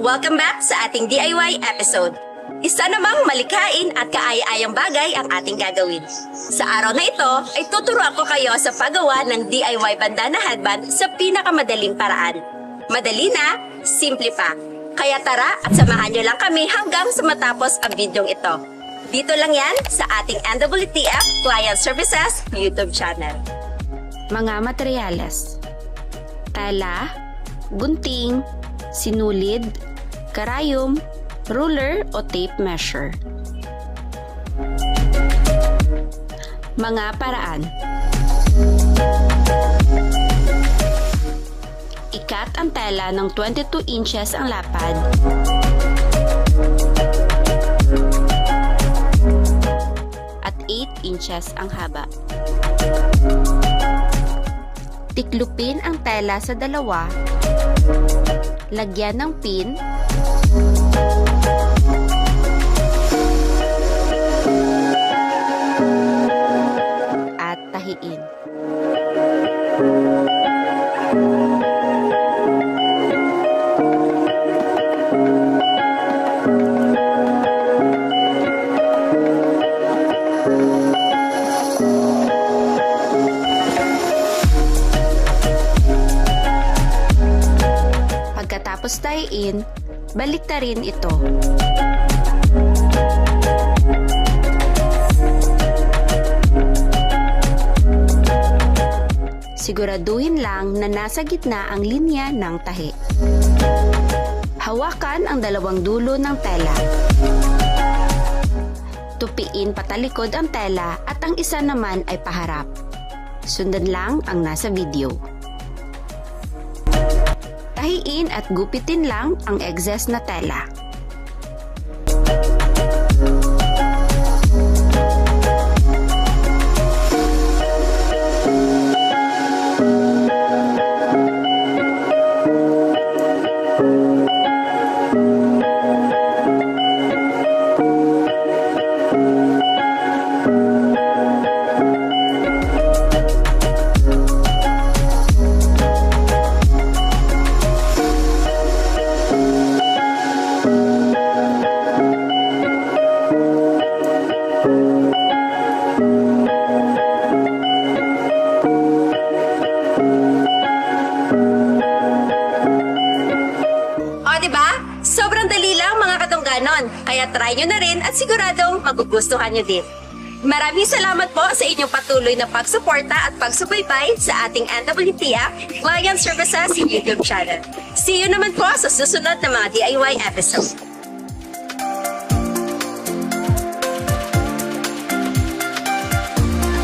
Welcome back sa ating DIY episode. Isa namang malikhain at kaaya-ayang bagay ang ating gagawin. Sa araw na ito ay tuturuan ko kayo sa paggawa ng DIY bandana headband sa pinakamadaling paraan. Madali na, simple pa. Kaya tara at samahan nyo lang kami hanggang sa matapos ang videong ito. Dito lang yan sa ating NWTF Client Services YouTube channel. Mga materyales. Tela, gunting, sinulid, karayom, ruler o tape measure. Mga paraan. Ikat ang tela ng 22 inches ang lapad. At 8 inches ang haba. Tiklupin ang tela sa dalawa. Lagyan ng pin. Pagkatapos tahiin, balik ta rin ito. Siguraduhin lang na nasa gitna ang linya ng tahi. Hawakan ang dalawang dulo ng tela. Tupiin patalikod ang tela at ang isa naman ay paharap. Sundan lang ang nasa video. Tahiin at gupitin lang ang excess na tela. Katungganon. Kaya try nyo na rin at siguradong magugustuhan nyo din. Maraming salamat po sa inyong patuloy na pagsuporta at pagsubaybay sa ating NWTF Client Services YouTube channel. See you naman po sa susunod na mga DIY episode.